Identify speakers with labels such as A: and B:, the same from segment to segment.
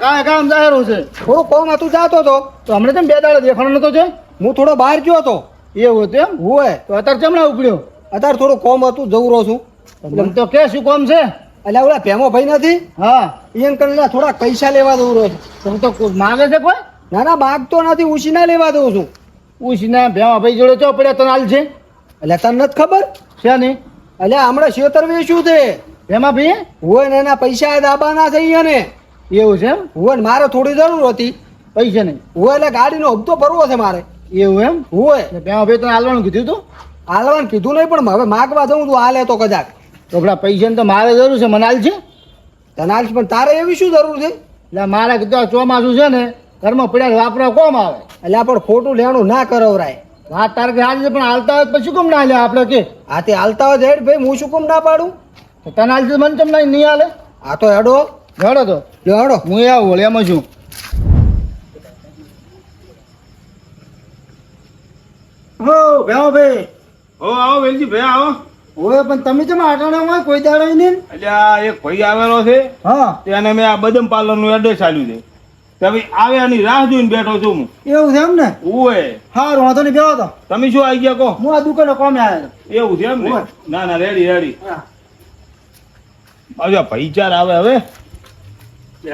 A: કાંઈ કામ જાહેરું છે.
B: થોડું કોમ હતું જાતો હતો.
A: તો હમણાં તેમ બે દાડા દેખાણો નતો છે
B: હું થોડો બહાર ગયો હતો.
A: એવું હતું એમ?
B: હોય
A: તો અત્યારે ચમણા ઉપડ્યો?
B: અત્યારે થોડું કોમ હતું જવું રહું છું.
A: મને તો કે શું કોમ છે?
B: એટલે ઓલા ભેમો ભાઈ નથી?
A: હા.
B: એને કરીને થોડા પૈસા લેવા દઉં રહું છું.
A: તો તો માગે છે કોઈ?
B: ના ના માગતો નથી ઉછીના લેવા દઉં છું.
A: પૂછીને ભેવા ભાઈ જોડે ચો પડ્યા તને હાલ છે?
B: એટલે તને નથી ખબર?
A: છે નહીં
B: એટલે હમણાં શેતર વેચ્યું છે?
A: ભેમા ભાઈ
B: હોય ને એના પૈસા દાબાના છે અહીંયા ને.
A: એવું છે એમ?
B: હોય ને મારે થોડી જરૂર હતી.
A: પૈસા નહીં.
B: હોય એટલે ગાડીનો હપ્તો ભરવો છે મારે.
A: એવું એમ?
B: હોય.
A: ભેમા ભાઈ તને હાલવાનું કીધું તું?
B: હાલવાનું કીધું નહીં પણ હવે માગવા દઉં તું હાલે તો કદાચ.
A: તો પેલા પૈસાની તો મારે જરૂર છે મને હાલ છે?
B: તને હાલ પણ તારે એવી શું જરૂર છે?
A: એટલે મારે કીધું ચોમાસું છે ને ઘરમાં પડ્યા વાપરવા કોમ આવે?
B: એટલે આપણે પણ ખોટું લેણું ના કરવરાય.
A: વાત તારે કે હાલ પણ હાલતા હોય પછી કેમ ના લે આપણે કે?
B: આ તે હાલતા હોય હેડ ભાઈ હું શું કેમ ના પાડું?
A: તને આજે મને તમને નહીં હાલે?
B: આ તો હેડો.
A: હેડો તો.
B: લ્યો હેડો.
A: હું એ આવું એમાં છું હો ભેવો ભાઈ.
C: હો આવો વેલજી ભાઈ આવો.
A: ઓય પણ તમે કેમ આટાણા કોઈ દાડો નહીં
C: એટલે આ એક ભાઈ આવેલો છે.
A: હા.
C: તેને મેં આ બદમ પાર્લરનું એડ્રેસ આપ્યું છે. તમે આવે એની રાહ જોઈને બેઠો છું હું.
A: એવું છે એમ ને?
C: ઓય.
A: સારું વાંધો નહીં બેહો તો.
C: તમે શું આવી ગયા કહો?
A: હું આ દુકાને કોમે આવ્યો
C: એવું છે એમ ને? ના ના રેડી રેડી
A: હા.
C: આવજો ભાઈ આવે હવે.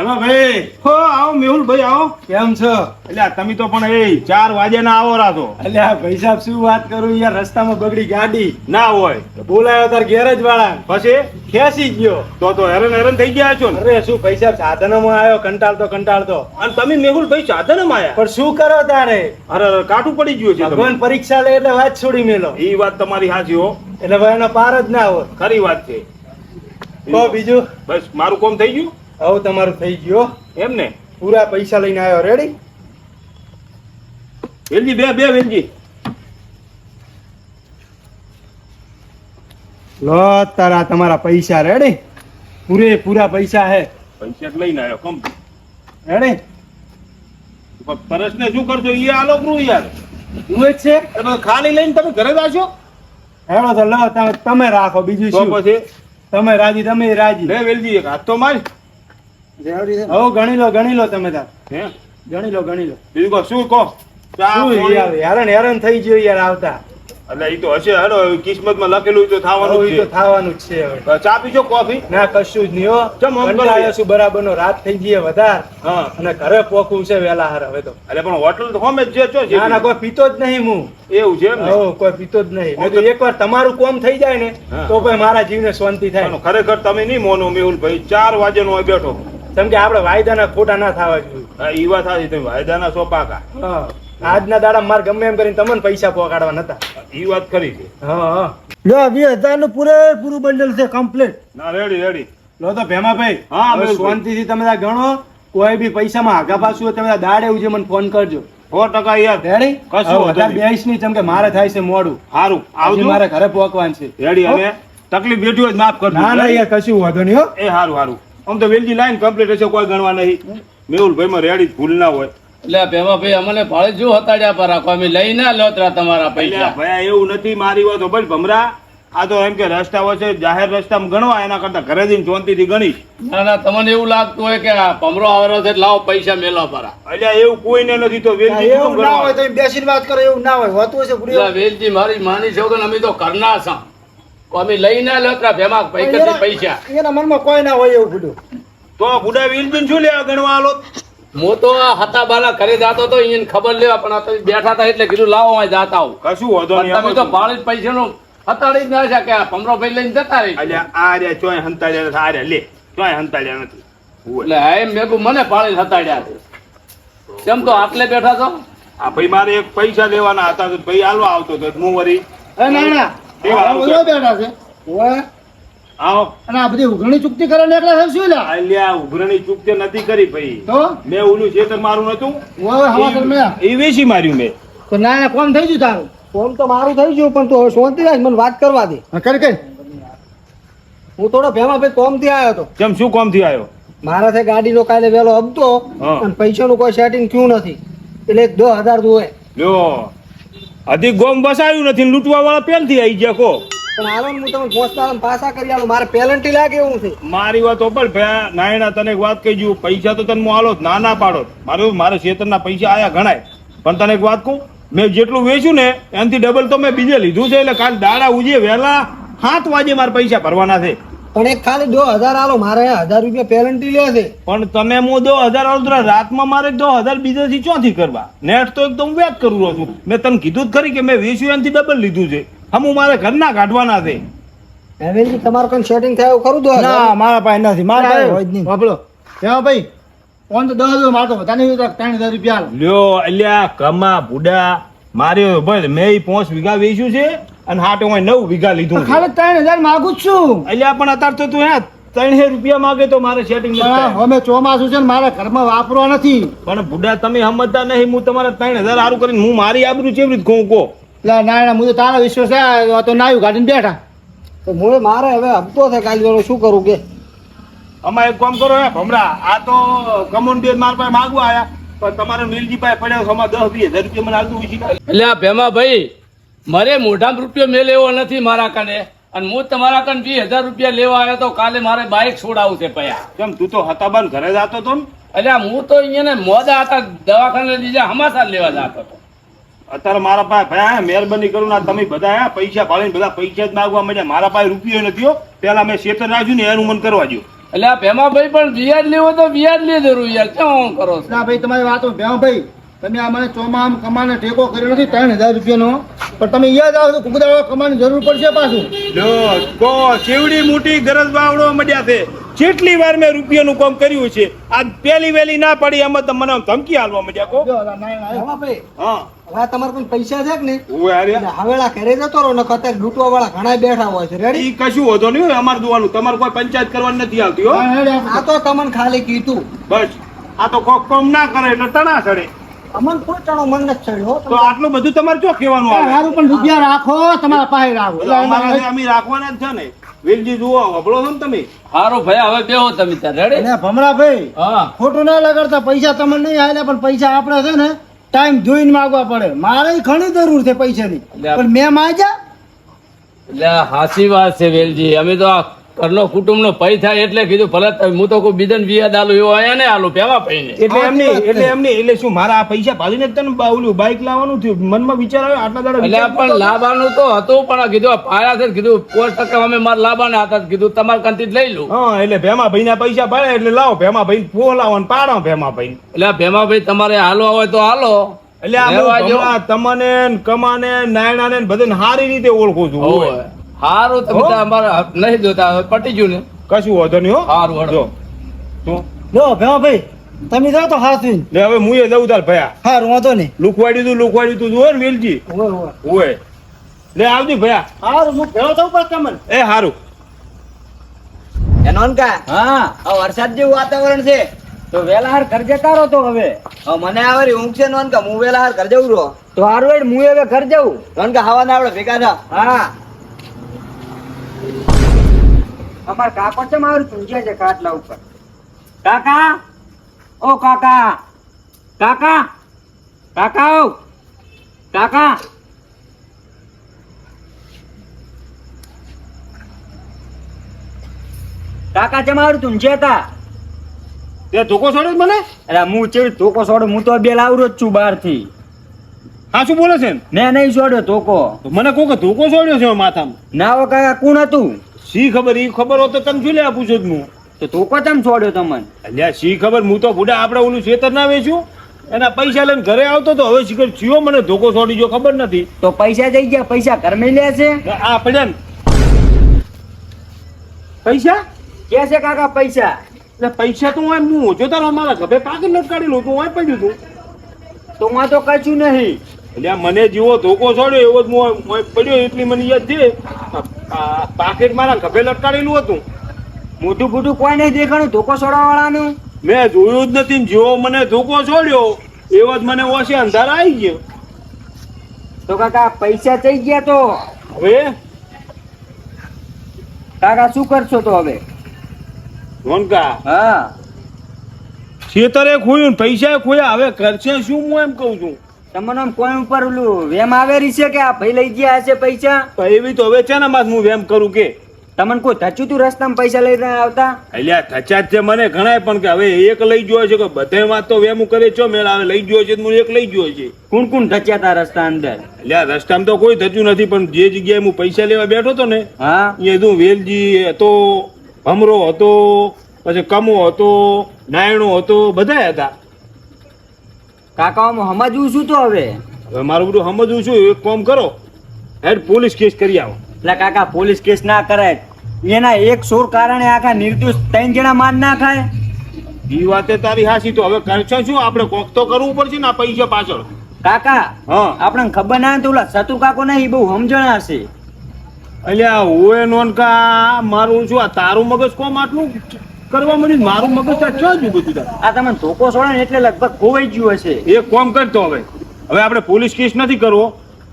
C: એમાં ભાઈ. હો આવો મેહુલ ભાઈ આવો.
D: કેમ છો?
C: એટલે તમે તો પણ એ ચાર વાગે ના આવો રાતો
D: એટલે આ ભાઈ સાહેબ શું વાત કરું? યાર રસ્તામાં બગડી ગાડી.
C: ના હોય.
D: બોલાયો તાર ગેરેજ વાળા
C: પછી?
D: ખેંચી ગયો.
C: તો તો હેરાન હેરાન થઈ ગયા છો
D: અરે શું ભાઈ સાહેબ સાધનમાં આવ્યો કંટાળતો કંટાળતો.
C: અને તમે મેહુલ ભાઈ સાધનમાં આવ્યા?
D: પણ શું કરો તારે?
C: અરે કાઠું પડી ગયું છે
D: ભગવાન પરીક્ષા લે એટલે વાત છોડી મેલો.
C: ઈ વાત તમારી સાચી હો.
D: એટલે ભાઈ એનો પાર જ ના હોય.
C: ખરી વાત છે.
D: તો બીજું.
C: બસ મારું કોમ થઈ ગયું?
D: હવે તમારું થઈ ગયો
C: એમ ને?
D: પૂરા પૈસા લઈને આવ્યો રેડી
C: વેલજી બે બે વેલજી.
D: લો તારા તમારા પૈસા રેડી પૂરે પૂરા પૈસા હે.
C: પૈસા લઈને આવ્યો કમ.
D: રેડી
C: પરસ ને શું કરજો એ આલો કરું યાર?
D: હું જ છે.
C: ખાલી લઈને તમે ઘરે જાશો
D: હેડો તો લો તમે તમે રાખો બીજું શું?
C: પછી
D: તમે રાજી તમે રાજી.
C: લે વેલજી એક હાથ તો માર.
D: હો ગણી લો ગણી લો તમે તાર.
C: હે?
D: ગણી લો ગણી લો.
C: બીજું કહો શું કહો?
D: હેરાન હેરાન થઈ ગયો યાર આવતા.
C: એટલે એ તો હશે હેડો કિસ્મતમાં લખેલું તો થવાનું જ છે.
D: થવાનું જ છે હવે.
C: ચા પીશો કોફી?
D: ના કશું જ નહીં હો.
C: ચમ આમ કરો
D: છું બરાબર નો રાત થઈ ગઈ વધાર.
C: હા.
D: અને ઘરે પોકવું છે વેલા હાર હવે તો.
C: એટલે પણ હોટલ તો હોમે જ છો
D: ના ના કોઈ પીતો જ નહીં હું.
C: એવું છે એમ
D: હો કોઈ પીતો જ નહીં. મેં તો એકવાર તમારું કોમ થઈ જાય ને તો ભાઈ મારા જીવને શાંતિ થાય.
C: ખરેખર તમે નહીં મોનો મેહુલ ભાઈ. ચાર વાગે નો બેઠો.
D: કેમ કે આપણે વાયદાના ખોટા ના થવા જોઈએ.
C: ઈ વાત સાચી તમે વાયદાના સોપાકા.
D: હા. આજના દાડા માર ગમે એમ કરીને તમને પૈસા પોકાડવા નતા.
C: ઈ વાત ખરી છે.
D: હા હા.
A: લો વીસ હજારનું પૂરેપૂરું બંડલ છે કમ્પ્લીટ
C: ના રેડી રેડી
D: લો તો ભેમાભાઈ
C: હા,
D: હવે. શાંતિથી તમે ગણો. કોઈ બી પૈસામાં આગા પાછું હોય તમે દાડે ઉજે મને ફોન કરજો.
C: સો ટકા યાર.
D: રેડી
C: કશું
D: હવે
C: વાંધો
D: વધારે
C: નહીં.
D: નહીં કેમ કે મારે થાય છે મોડું.
C: સારું આવજો.
D: મારે ઘરે પહોંચવાનું છે.
C: રેડી અને તકલીફ બેઠી હોય માફ કરજો.
D: ના ના યાર કશું વાંધો નહીં હો.
C: એ સારું સારું આમ તો વેલજી લાઈન કમ્પ્લીટ હશે કોઈ ગણવા નહીં. મેહુલ ભાઈ માં રેડી ભૂલ ના હોય.
E: એટલે ભેમા ભાઈ અમને ભાડે જો હતાડ્યા પર રાખો અમે લઈ ના લોતરા તમારા પૈસા.
C: ભાઈ એવું નથી મારી વાત ભલે ભમરા. આ તો એમ કે રસ્તાઓ છે જાહેર રસ્તામાં ગણવા એના કરતા ઘરે જઈને શાંતિથી ગણી
E: ના ના તમને એવું લાગતું હોય કે આ ભમરો આવેલો છે લાવો પૈસા મેલો પરા.
C: એટલે એવું કોઈને નથી તો વેલજી
A: એવું ના હોય તો બેસીને વાત કરો એવું ના હોય હોતું હશે પૂરી
E: વેલજી મારી માની છો કે અમે તો કરના છો અમે લઈ ના લોતરા ભેમા પૈસા પૈસા.
A: એના મનમાં કોઈ ના હોય એવું બધું
C: તો બુડા વેલજી શું લેવા ગણવા આલો?
E: હું તો હતા બાલા ઘરે જાતો તો એને ખબર લેવા પણ આ બેઠા હતા એટલે કીધું લાવો અહીં જાતા આવું.
C: કશું વાંધો નહીં
E: તમે તો ભાડે જ પૈસાનું હતાડી જ ના છે કે ભમરો ભાઈ લઈને જતા રહી.
C: એટલે આ રે ચોય હંતાડ્યા નથી આ રે લે ચોય હંતાડ્યા નથી.
E: એટલે હા એમ મેગું મને ભાડે હતાડ્યા છે. કેમ તો આટલે બેઠા છો?
C: આ ભાઈ મારે એક પૈસા લેવાના હતા તો ભાઈ હાલવા આવતો હતો હું
A: વરી ના બેઠા છે.
C: આવો.
A: અને આ બધી ઉઘરણી ચૂકતી કરવાની એકલા છે શું લ્યા
C: આલ્યા ઉઘરણી ચૂકતી નથી કરી ભાઈ.
A: તો?
C: મેં ઓલું ખેતર મારું નતું?
A: ઓય હવા કર મે
C: એ વેચી માર્યું મેં.
A: તો ના ના કોમ થઈ ગયું તારું?
B: કોમ તો મારું થઈ ગયું પણ તું હવે શાંતિ રાખ મને વાત કરવા દે.
A: હા, કરી કરી.
B: હું થોડો ભેમા ભાઈ કોમથી આવ્યો તો
C: કેમ શું કોમથી આવ્યો
B: મારાથી ગાડીનો કાલે વેલો
C: હબતો.
B: અને પૈસાનું કોઈ સેટિંગ થયું નથી. એટલે દસ હજાર જોવે
C: લ્યો. અધિક ગોમ બસાયું નથી ને લૂંટવા વાળા પેલથી આવી ગયા કો.
B: પણ હાલો હું તમને પહોંચતા પાછા કરી આલું મારે પેલન્ટી લાગે એવું છે.
C: મારી વાત ઓપર ભયા નાયણા તને એક વાત કહી દઉં. પૈસા તો તને હું આલો ના ના પાડો મારું મારે શેતરના પૈસા આયા ઘણાય. પણ તને એક વાત કહું મેં જેટલું વેચ્યું ને એનાથી ડબલ તો મેં બીજે લીધું છે એટલે કાલ દાડા ઉજે વહેલા સાત વાગે મારા પૈસા ભરવાના છે.
B: પણ એક ખાલી દો હજાર આલો મારે હજાર રૂપિયા પેલન્ટી લે છે.
C: પણ તમે હું દો હજાર આલો તો રાતમાં મારે દો હજાર બીજાથી ચોથી કરવા? નેટ તો એકદમ વેચ કરું છું. મેં તને કીધું જ ખરી કે મેં વેચ્યું એનાથી ડબલ લીધું છે. હમું મારે ઘરના કાઢવાના છે.
B: હેવેનજી તમારું કઈ સેટિંગ થાય એવું ખરું દો હજાર?
A: ના મારા પાસે નથી. મારા
B: ના,
A: પાસે
B: હોય જ નહીં.
A: વાપરો. કેવા ભાઈ. ફોન તો દસ હજાર મારતો તને તો ત્રણ હજાર રૂપિયા
C: લ્યો અલ્યા કમા બુડા મારે ભાઈ મેં પાંચ વીઘા વેચ્યું છે અને હાટે હું નવ વીઘા લીધું
A: ખાલી ત્રણ હજાર માગું જ છું.
C: અલ્યા પણ અત્યારે તો તું હે ત્રણસો રૂપિયા માંગે તો મારે સેટિંગ
A: અમે ચોમાસું છે ને મારા ઘરમાં વાપરવા નથી.
C: પણ બુડા તમે સમજતા નહીં હું તમારે ત્રણ હજાર સારું કરીને હું મારી આબરૂ કેવી રીતે કહું કહો?
A: એટલે ના ના હું તો તારા વિશ્વાસ તો નાયું કાઢીને બેઠા.
B: તો મોએ મારે હવે હપ્તો છે કાલે વેળો શું કરું કે?
C: અમારે એક કામ કરો હે ભમરા આ તો કમોન બે મારા પાસે માગવા આયા પણ તમારે નીલજી પાસે પડ્યા છે, આમાં દસ વીસ હજાર રૂપિયા મને હાલતું હોય છે
E: એટલે આ ભેમા ભાઈ મારે મોઢામાં રૂપિયો મેં લેવો નથી મારા કને અને હું તમારા કને વીસ હજાર રૂપિયા લેવા આવ્યો તો કાલે મારે બાઇક છોડાવું છે પયા.
C: કેમ તું તો હતાબાન ઘરે જતો તો ને?
E: એટલે હું તો અહીંયા મોદા હતા દવાખાને લીધા હમાસા લેવા જતો હતો
C: અત્યારે મારા પાસે ભાઈ મહેરબાની કરું ના તમે બધા હે પૈસા ભાળીને બધા પૈસા જ માગવા માંડ્યા. મારા પાસે રૂપિયો નથી પેલા મેં શેતર રાજુ ને એનું મન કરવા દો
E: એટલે આ ભેમા પણ વ્યાજ લેવો તો વ્યાજ લે જરૂર યાર. કેમ કરો છો?
A: ના ભાઈ તમારી વાત ભેમાભાઈ તમે આ મને ચોમામ કમાને ટેકો કર્યો નથી ત્રણ હજાર રૂપિયાનો. પણ તમે યાદ આવો તો કુકદાળો કમાની જરૂર પડશે પાછું.
C: જો કો ચેવડી મોટી ગરજ બાવડો મળ્યા છે. જેટલી વાર મેં રૂપિયાનું કામ કર્યું છે આ પેલી વેલી ના પડી એમાં તો મને ધમકી હાલવા મળ્યા કો.
B: હા
C: હા.
B: હવે તમારે કોઈ પૈસા છે કે નહીં?
C: ઓય અરે
B: હવેળા ઘરે જતો રહો ને અત્યારે લૂંટવા વાળા ઘણા બેઠા હોય છે. રેડી
C: કશું હોતો નહીં અમારે જોવાનું. તમારે કોઈ પંચાયત કરવાની નથી આવતી હો.
A: હા, હેડ આપણે.
B: આ તો તમને ખાલી કીધું.
C: બસ. આ તો કોક કામ ના કરે એટલે તણા ચડે.
B: અમન કોઈ ચણો મન નથી ચડ્યો.
C: તો આટલું બધું તમારે શું કહેવાનું આવે?
A: હારું પણ રૂપિયા રાખો તમારા પાસે રાખો.
C: અમારે અમે રાખવાના જ છે ને. વેલજી જુઓ હબળો છો ને તમે?
E: સારું ભાઈ હવે બેહો તમે ત્યાં. રેડી
A: અને ભમરાભાઈ
E: હા.
A: ખોટું ના લગાડતા પૈસા તમને નહીં આવેલા પણ પૈસા આપણે છે ને. ટાઈમ જોઈને માગવા પડે. મારે ઘણી જરૂર છે પૈસાની. પણ મેં માગ્યા?
E: એટલે હાસી વાત છે વેલજી. અમે તો ઘરનો કુટુંબનો ભય થાય એટલે કીધું ભલે હું તો કોઈ બીજન વ્યાજ આલું એવો આયા ને આલું ભેમા ભાઈને
C: એટલે એમની. એટલે એમની એટલે શું મારા આ પૈસા પાડીને જ તને ઓલું બાઇક લાવવાનું થયું? મનમાં વિચાર આવ્યો આટલા દાડા
E: એટલે પણ લાવવાનું તો હતું પણ કીધું પાયા છે કીધું પોચ ટકા અમે મારા લાવવાના હતા કીધું તમારે કંતી જ લઈ લઉં
C: હા એટલે ભેમા ભાઈ ના પૈસા પાડે એટલે લાવો ભેમા ભાઈ ફોલાવો ને પાડો ભેમા ભાઈ
E: એટલે ભેમા ભાઈ તમારે હાલવા હોય તો હાલો.
C: એટલે આ તમને કમાને ને નાયણાને ને બધાને સારી રીતે ઓળખું છું.
E: હારું તમે અમારે નહીં જોતા પટી ગયું ને.
C: કશું વાંધો નહીં હો.
E: હારું હળો.
C: જો. તો
A: જો ભેમાભાઈ તમે જાઓ તો હાથવીને
C: લે હવે મુએ જવું તાર ભયા.
A: હારું વાંધો નહીં.
C: લુકવાડ્યું તું લુકવાડ્યું તું જુઓ ને વેલજી.
B: ઓય
C: લે આવજો ભયા.
A: હારું હું ભેળો થઉં પાછો તમને.
C: એ હારું.
F: એનોનકા
E: હા.
F: આ વરસાદ જેવું વાતાવરણ છે. તો વેલા હાર ઘર જતા રહો તો હવે. મને આવરી ઊંઘ છે નોનકા હું વેલા હાર ઘર જવું રહો. તો હારું હેડ હું હવે ઘર જવું. નોનકા હવાના આપણે ભેગા થા. હા. અમાર કાકો છે મારું ચૂંજ્યા છે ખાટલા ઉપર. કાકા? ઓ કાકા. કાકા? કાકા ઓ કાકા? કાકા છે મારું ચૂંજ્યા હતા.
C: તે ધોકો છોડ્યો છે મને?
F: અરે હું ચેવી ધોકો છોડો હું તો બે લાવરો જ છું બહારથી
C: હા શું બોલે છે
F: મેં નહીં છોડ્યો ધોકો.
C: તો મને કોકે ધોકો છોડ્યો છે માથામાં?
F: ના ઓ કાકા કોણ હતું?
C: શી ખબર? ઈ ખબર હોત તો તમે શું લેવા પૂછો જ હું
F: તો ધોકો ચમ છોડ્યો તમને.
C: અલ્યા શી ખબર? હું તો ભૂડા આપણે ઓલું ખેતર ના વેચ્યું એના પૈસા લઈને ઘરે આવતો તો હવે શીખર ચિયો મને ધોકો છોડી જો ખબર નથી.
F: તો પૈસા જઈ ગયા પૈસા ઘરમાં લે છે?
C: આ પડ્યા પૈસા?
F: કે છે કાકા પૈસા?
C: એટલે પૈસા તો હું હું જોતા તારો મારા ઘરે પાક લટકાડેલું તું હું પડ્યું તું.
F: તો હું તો કશું નહીં.
C: એટલે મને જેવો ધોકો છોડ્યો એવો જ હું પડ્યો એટલી મને યાદ છે. પાકેટ મારા ખભે લટકાડેલું હતું.
F: મોટું ફૂટું કોઈ નહીં દેખાણું ધોકો છોડવા વાળાનું
C: મેં જોયું જ નથી જેવો મને ધોકો છોડ્યો એવો જ મને ઓછે અંધારા આવી ગયો.
F: તો કાકા પૈસા થઈ ગયા તો?
C: હવે?
F: કાકા શું કરશો તો હવે?
C: રોનકા
F: હા.
C: ખેતરે ખોયું ને પૈસા ખોયા હવે કરશે શું હું એમ કહું છું?
F: તમને કોઈ ઉપર ઓલું વેમ આવેરી છે કે આ ભાઈ લઈ ગયા હશે પૈસા?
C: તો એવી તો હવે છે ને માં હું વેમ કરું કે.
F: તમને કોઈ ધચ્યું તું રસ્તામાં પૈસા લઈને આવતા?
C: અલ્યા ધચ્યા છે મને ઘણાય પણ કે હવે એક લઈ ગયો છે કે બધેમાં તો વેમ કરે છો મેળ આવે લઈ ગયો છે તો હું એક લઈ ગયો છે
F: કોણ કોણ ધચ્યા તા રસ્તા અંદર?
C: અલ્યા રસ્તામાં તો કોઈ ધચ્યું નથી પણ જે જગ્યાએ હું પૈસા લેવા બેઠો હતો ને
F: હા.
C: એ તું વેલજી હતો ભમરો હતો પછી કમો હતો નાયણો હતો બધા હતા.
F: કાકાઓમાં સમજવું શું તો હવે.
C: હવે મારું બધું સમજવું છું એક કામ કરો. હેડ પોલીસ કેસ કરી આવો.
F: એટલે કાકા પોલીસ કેસ ના કરાય. એના એક સોર કારણે આખા નિર્દોષ ત્રણ જણા માર ના ખાય
C: એ વાતે તારી હાસી તો. હવે કરશો શું? આપણે કોક તો કરવું પડશે ને આ પૈસા પાછળ.
F: કાકા
C: હા.
F: આપણને ખબર ના તો ઓલા સતુ કાકો ને એ બહુ સમજણા હશે
C: અલ્યા ઓએ નોન કા મારું શું આ તારું મગજ કોમ આટલું? કરવા મળ્યું મારું મગજ આ ક્યાં જ બધું તાર?
F: આ તમે ધોકો છોડો ને એટલે લગભગ ખોવાઈ ગયું હશે.
C: એ કોમ કરતો હવે. હવે આપણે પોલીસ કેસ નથી કરવો.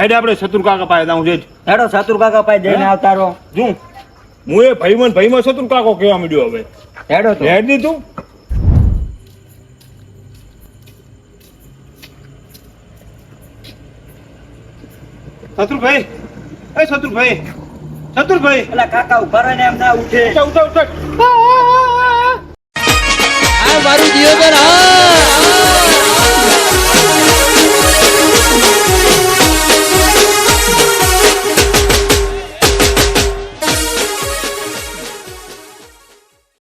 C: હેડે આપણે શત્રુ કાકા પાસે જાઉં છે.
F: હેડો શત્રુ કાકા પાસે જઈને
C: આવતારો.
F: આવતા
C: શું હું એ ભાઈમાં ભાઈમાં શત્રુ કાકો કહેવા માંડ્યો હવે.
F: હેડો તો.
C: હેડ દીધું શત્રુભાઈ એ શત્રુભાઈ શત્રુભાઈ
F: એટલે કાકા ઊભા રહીને એમ ના ઉઠે.
C: ઉઠે ઉઠો ઉઠો
B: આ મારું જીવન હા